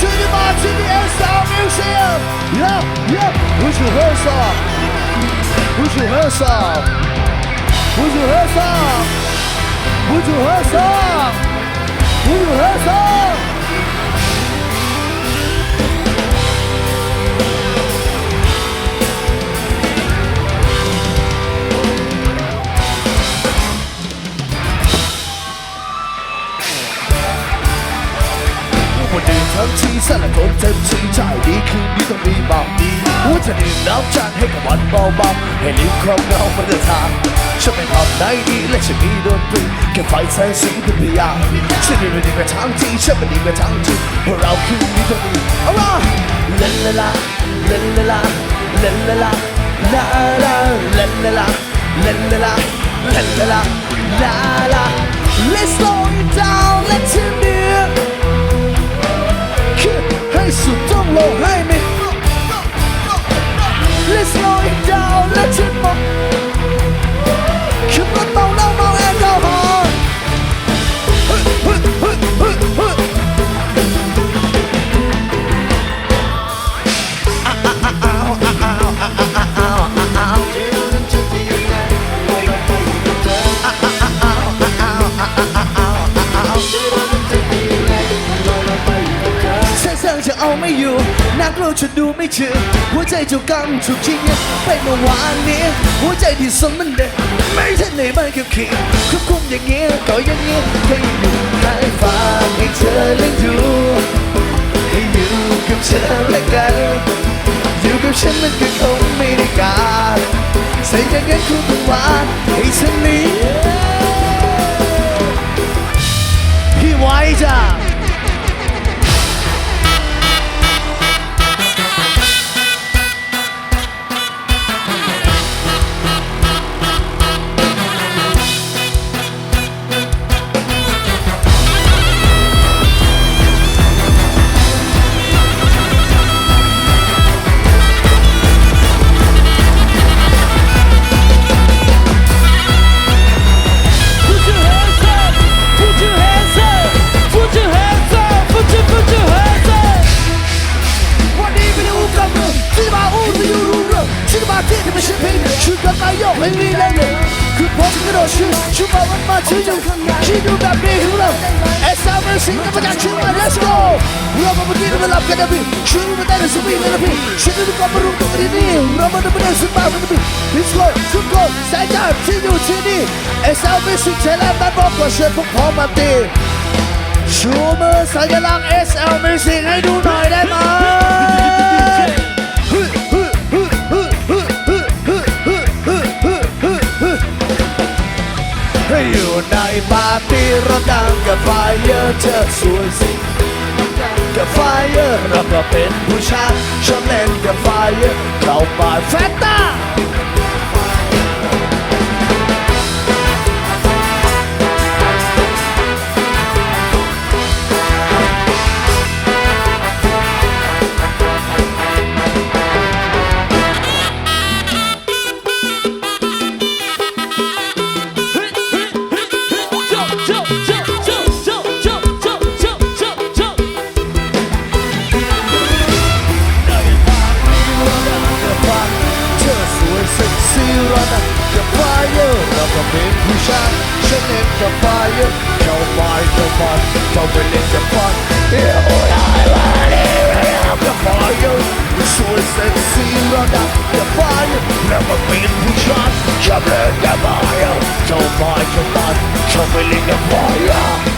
to the march in the Star Museum. Yep, yep. Who's rehearsal? Who's rehearsal? Who's rehearsal? Who's rehearsal? Who's rehearsal? ทีสละกนเต็มทีชายดีคืนนี้ต้องมีบาปดีว่าจะดื่มน้ำจานให้กับวันเบาๆให้ลิ้มครอบเงามันจะทางฉันไม่ทำได้ดีและฉันมีดนตรีแค่ไฟแสงสีเป็นพยานฉันไม่ดีกว่าทางที่ฉันไม่ดีกว่าทางที่เราคืนนี้ต้องมีอะไรเลนเลลาเลนเลลาเลนเลลาลาลาเลนเลลาเลนเลลาเลนเลลาลาลา Let's slow it down let's เส้นจะเอาไม่อยู่ นักเราจะดูไม่ถึงหัวใจเจ้ากรรมถูกทิ้งไปเมื่อวานนี้ หัวใจที่สนมันเด็กไม่ใช่ในบ้านกับขี้ควบคุมอย่างเงี้ยก็อย่างเงี้ยให้อยู่ให้ฟังให้เธอและดูให้อยู่กับเธอและกันอยู่กับฉันมันก็คงไม่ได้การใส่อย่างนั้นคุณต้องหวานให้ฉันนี้ มาโยกไม่มีแรงเลยคือผมกระโดดชื่อชื่อมาวันมาชื่ออยู่คิดดูแบบนี้ของเราเอสซาเมซิงกับจากชื่อมา let's go เรามาเมื่อกี้เราหลับกันนะพี่ชื่อมาได้ในสปีดเลยนะพี่ชื่อดูกับมรู้กันนี่เรามาดูไม่ได้สุดมากเลยนะพี่ let's go ทุกคนสายตาที่อยู่ที่นี่เอสซาเมซิงเทเลมันบอกว่าเชิญพวกผมมาตีชูมือสัญลักษณ์ SL Music ให้ดูหน่อยได้ไหม ปาร์ตี้เราดังกับไฟเยอร์เธอสวยสิกับไฟเยอร์เราก็เป็นผู้ชายชอบเล่นกับไฟเยอร์เข้ามาแฟนตา Tobin Huşar Senin kafayı Çalmay çalmaz Tobin'in yapar Yeah, oh yeah, yeah, yeah, kafayı Suicide silahına yapar Never been Huşar Çalmay don't yapar the fire.